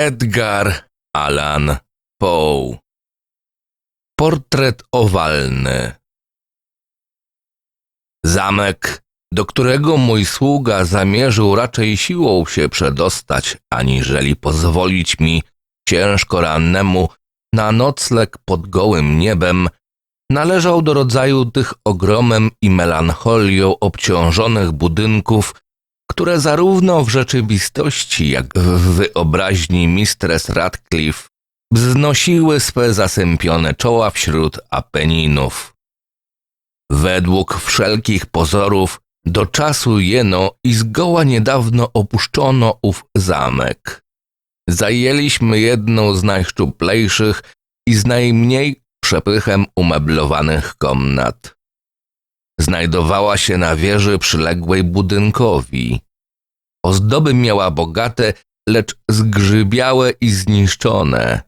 Edgar Allan Poe. Portret owalny. Zamek, do którego mój sługa zamierzył raczej siłą się przedostać, aniżeli pozwolić mi, ciężko rannemu, na nocleg pod gołym niebem, należał do rodzaju tych ogromem i melancholią obciążonych budynków, które zarówno w rzeczywistości, jak w wyobraźni Mistress Radcliffe wznosiły swe zasępione czoła wśród Apeninów. Według wszelkich pozorów do czasu jeno i zgoła niedawno opuszczono ów zamek. Zajęliśmy jedną z najszczuplejszych i z najmniej przepychem umeblowanych komnat. Znajdowała się na wieży przyległej budynkowi. Ozdoby miała bogate, lecz zgrzybiałe i zniszczone.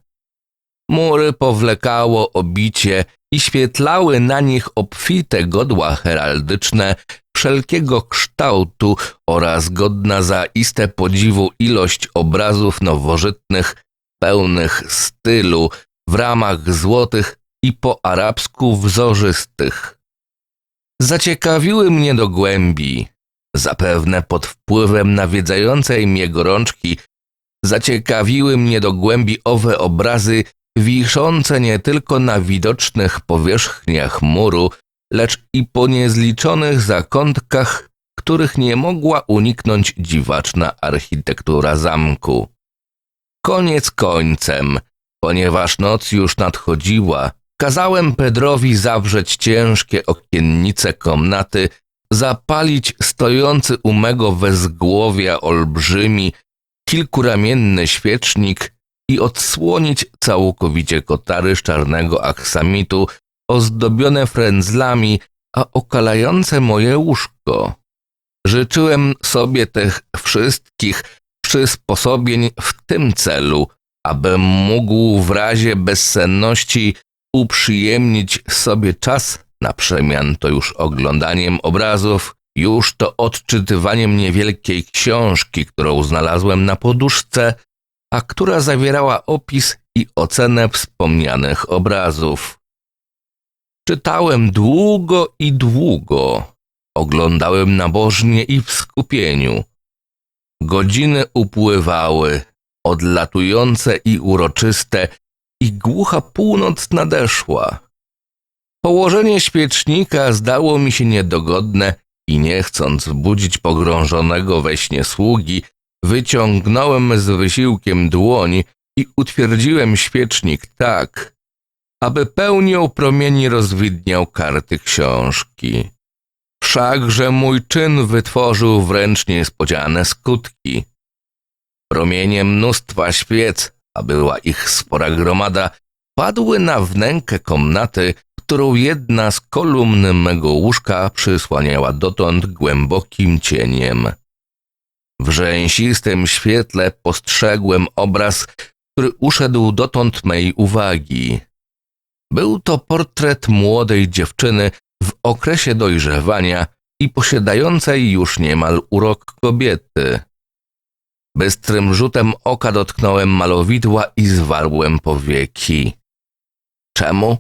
Mury powlekało obicie i świetlały na nich obfite godła heraldyczne wszelkiego kształtu oraz godna zaiste podziwu ilość obrazów nowożytnych, pełnych stylu, w ramach złotych i po arabsku wzorzystych. Zaciekawiły mnie do głębi, zapewne pod wpływem nawiedzającej mnie gorączki, zaciekawiły mnie do głębi owe obrazy wiszące nie tylko na widocznych powierzchniach muru, lecz i po niezliczonych zakątkach, których nie mogła uniknąć dziwaczna architektura zamku. Koniec końcem, ponieważ noc już nadchodziła, kazałem Pedrowi zawrzeć ciężkie okiennice komnaty, zapalić stojący u mego wezgłowia olbrzymi, kilkuramienny świecznik i odsłonić całkowicie kotary z czarnego aksamitu, ozdobione frędzlami, a okalające moje łóżko. Życzyłem sobie tych wszystkich przysposobień w tym celu, abym mógł w razie bezsenności uprzyjemnić sobie czas na przemian to już oglądaniem obrazów, już to odczytywaniem niewielkiej książki, którą znalazłem na poduszce, a która zawierała opis i ocenę wspomnianych obrazów. Czytałem długo i długo, oglądałem nabożnie i w skupieniu. Godziny upływały, odlatujące i uroczyste, i głucha północ nadeszła. Położenie świecznika zdało mi się niedogodne i nie chcąc budzić pogrążonego we śnie sługi, wyciągnąłem z wysiłkiem dłoń i utwierdziłem świecznik tak, aby pełnią promieni rozwidniał karty książki. Wszakże mój czyn wytworzył wręcz niespodziane skutki. Promienie mnóstwa świec, a była ich spora gromada, padły na wnękę komnaty, którą jedna z kolumn mego łóżka przysłaniała dotąd głębokim cieniem. W rzęsistym świetle postrzegłem obraz, który uszedł dotąd mej uwagi. Był to portret młodej dziewczyny w okresie dojrzewania i posiadającej już niemal urok kobiety. Bystrym rzutem oka dotknąłem malowidła i zwarłem powieki. Czemu?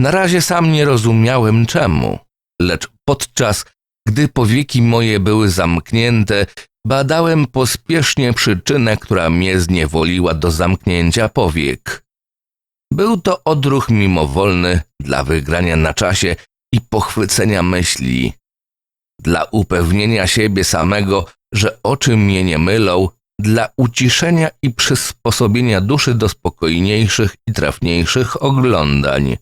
Na razie sam nie rozumiałem czemu, lecz podczas gdy powieki moje były zamknięte, badałem pospiesznie przyczynę, która mnie zniewoliła do zamknięcia powiek. Był to odruch mimowolny dla wygrania na czasie i pochwycenia myśli. Dla upewnienia siebie samego, że oczy mnie nie mylą, dla uciszenia i przysposobienia duszy do spokojniejszych i trafniejszych oglądań.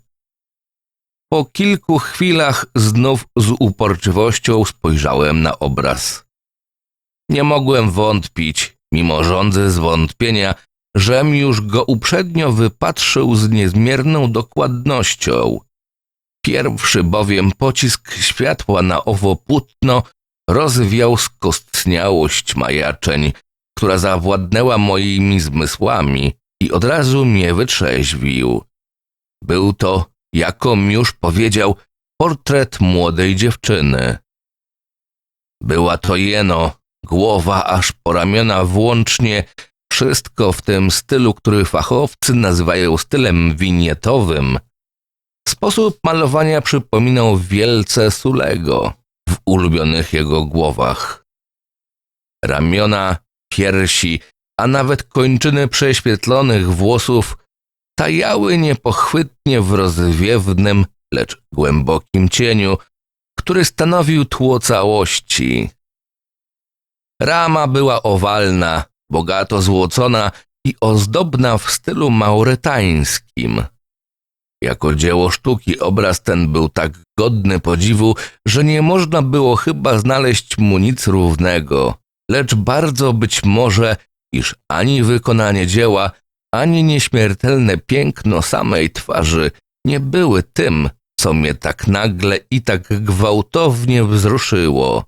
Po kilku chwilach znów z uporczywością spojrzałem na obraz. Nie mogłem wątpić, mimo żądzy zwątpienia, żem już go uprzednio wypatrzył z niezmierną dokładnością. Pierwszy bowiem pocisk światła na owo płótno rozwiał skostniałość majaczeń, która zawładnęła moimi zmysłami i od razu mnie wytrzeźwił. Był to, jakom już powiedział, portret młodej dziewczyny. Była to jeno, głowa aż po ramiona włącznie, Wszystko w tym stylu, który fachowcy nazywają stylem winietowym. Sposób malowania przypominał wielce Sulego w ulubionych jego głowach. Ramiona, piersi, a nawet kończyny prześwietlonych włosów tajały niepochwytnie w rozwiewnym, lecz głębokim cieniu, który stanowił tło całości. Rama była owalna, bogato złocona i ozdobna w stylu maurytańskim. Jako dzieło sztuki obraz ten był tak godny podziwu, że nie można było chyba znaleźć mu nic równego, lecz bardzo być może, iż ani wykonanie dzieła, ani nieśmiertelne piękno samej twarzy nie były tym, co mnie tak nagle i tak gwałtownie wzruszyło.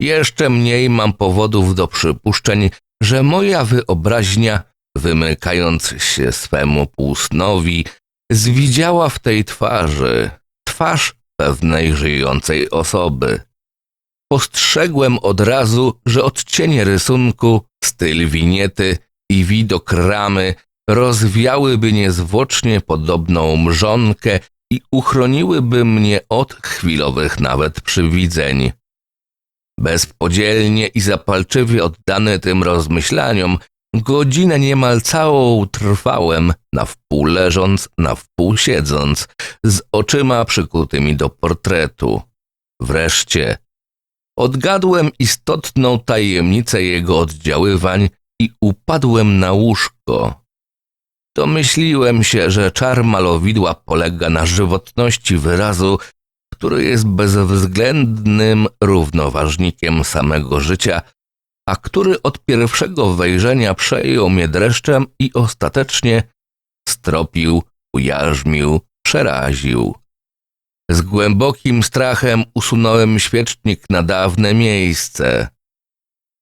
Jeszcze mniej mam powodów do przypuszczeń, że moja wyobraźnia, wymykając się swemu półsnowi, zwidziała w tej twarzy twarz pewnej żyjącej osoby. Postrzegłem od razu, że odcienie rysunku, styl winiety i widok ramy rozwiałyby niezwłocznie podobną mrzonkę i uchroniłyby mnie od chwilowych nawet przywidzeń. Bezpodzielnie i zapalczywie oddany tym rozmyślaniom, godzinę niemal całą trwałem, na wpół leżąc, na wpół siedząc, z oczyma przykutymi do portretu. Wreszcie odgadłem istotną tajemnicę jego oddziaływań i upadłem na łóżko. Domyśliłem się, że czar malowidła polega na żywotności wyrazu, który jest bezwzględnym równoważnikiem samego życia, a który od pierwszego wejrzenia przejął mnie dreszczem i ostatecznie stropił, ujarzmił, przeraził. Z głębokim strachem usunąłem świecznik na dawne miejsce.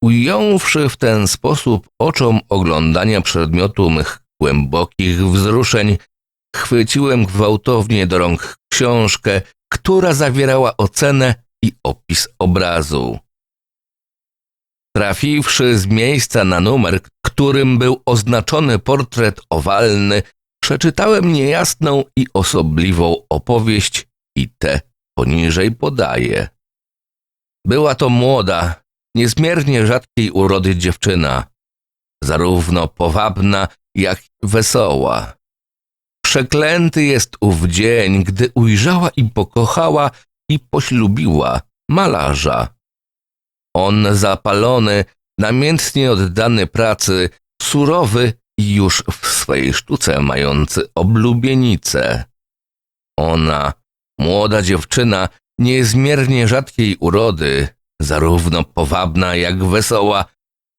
Ująwszy w ten sposób oczom oglądania przedmiotu mych głębokich wzruszeń, chwyciłem gwałtownie do rąk książkę, która zawierała ocenę i opis obrazu. Trafiwszy z miejsca na numer, którym był oznaczony portret owalny, przeczytałem niejasną i osobliwą opowieść i te poniżej podaję. Była to młoda, niezmiernie rzadkiej urody dziewczyna, zarówno powabna, jak wesoła. Przeklęty jest ów dzień, gdy ujrzała i pokochała i poślubiła malarza. On zapalony, namiętnie oddany pracy, surowy i już w swej sztuce mający oblubienicę. Ona, młoda dziewczyna, niezmiernie rzadkiej urody, zarówno powabna jak wesoła,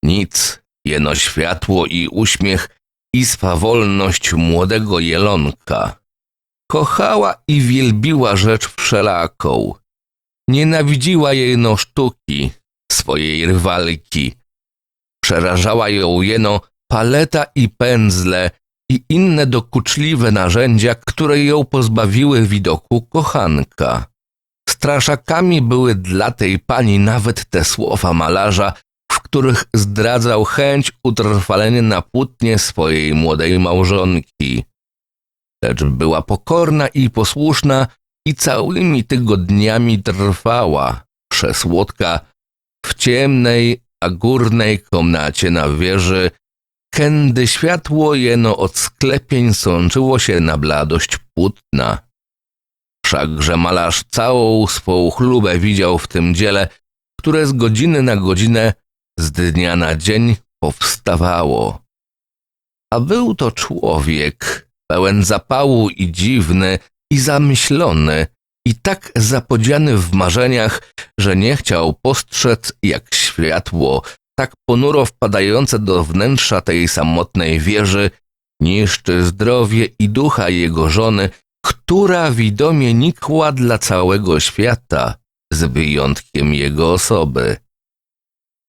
nic, jeno światło i uśmiech i swawolność młodego jelonka. Kochała i wielbiła rzecz wszelaką. Nienawidziła jej no sztuki, swojej rywalki. Przerażała ją jeno paleta i pędzle i inne dokuczliwe narzędzia, które ją pozbawiły widoku kochanka. Straszakami były dla tej pani nawet te słowa malarza, w których zdradzał chęć utrwalenia na płótnie swojej młodej małżonki. Lecz była pokorna i posłuszna i całymi tygodniami trwała, przesłodka, w ciemnej, a górnej komnacie na wieży, kędy światło jeno od sklepień sączyło się na bladość płótna. Wszakże malarz całą swą chlubę widział w tym dziele, które z godziny na godzinę, z dnia na dzień powstawało. A był to człowiek, pełen zapału i dziwny, i zamyślony, i tak zapodziany w marzeniach, że nie chciał postrzec jak światło, tak ponuro wpadające do wnętrza tej samotnej wieży, niszczy zdrowie i ducha jego żony, która widomie nikła dla całego świata, z wyjątkiem jego osoby.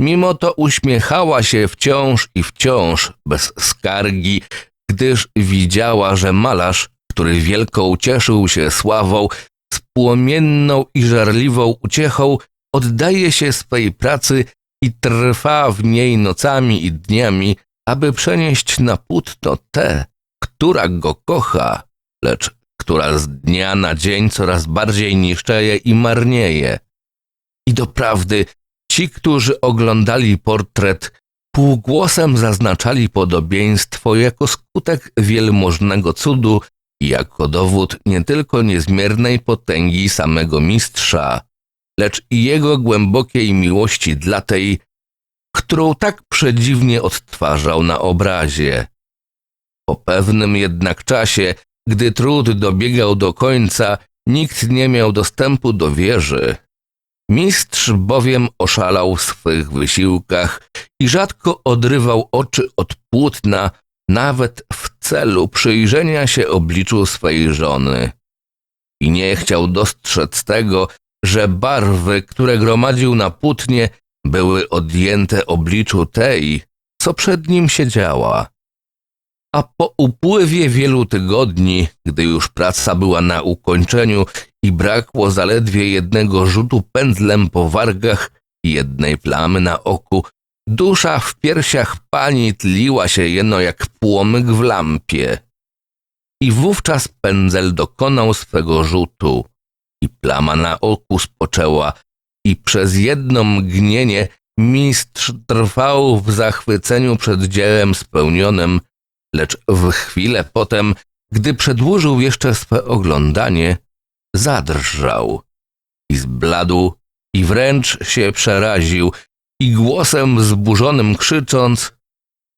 Mimo to uśmiechała się wciąż i wciąż, bez skargi, gdyż widziała, że malarz, który wielką cieszył się sławą, z płomienną i żarliwą uciechą oddaje się swej pracy i trwa w niej nocami i dniami, aby przenieść na płótno tę, która go kocha, lecz która z dnia na dzień coraz bardziej niszczeje i marnieje. I doprawdy ci, którzy oglądali portret, półgłosem zaznaczali podobieństwo jako skutek wielmożnego cudu jako dowód nie tylko niezmiernej potęgi samego mistrza, lecz i jego głębokiej miłości dla tej, którą tak przedziwnie odtwarzał na obrazie. Po pewnym jednak czasie, gdy trud dobiegał do końca, nikt nie miał dostępu do wieży. Mistrz bowiem oszalał w swych wysiłkach i rzadko odrywał oczy od płótna, nawet w celu przyjrzenia się obliczu swej żony. I nie chciał dostrzec tego, że barwy, które gromadził na płótnie, były odjęte obliczu tej, co przed nim siedziała. A po upływie wielu tygodni, gdy już praca była na ukończeniu i brakło zaledwie jednego rzutu pędzlem po wargach i jednej plamy na oku, dusza w piersiach pani tliła się jeno jak płomyk w lampie. I wówczas pędzel dokonał swego rzutu i plama na oku spoczęła i przez jedno mgnienie mistrz trwał w zachwyceniu przed dziełem spełnionym, lecz w chwilę potem, gdy przedłużył jeszcze swe oglądanie, zadrżał i zbladł i wręcz się przeraził i głosem wzburzonym krzycząc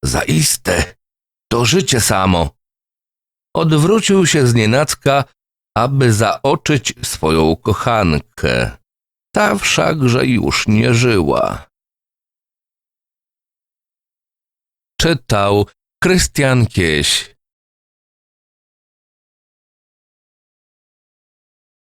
Zaiste, to życie samo. Odwrócił się znienacka, aby zaoczyć swoją kochankę. Ta wszakże już nie żyła. Czytał Krystian Kieś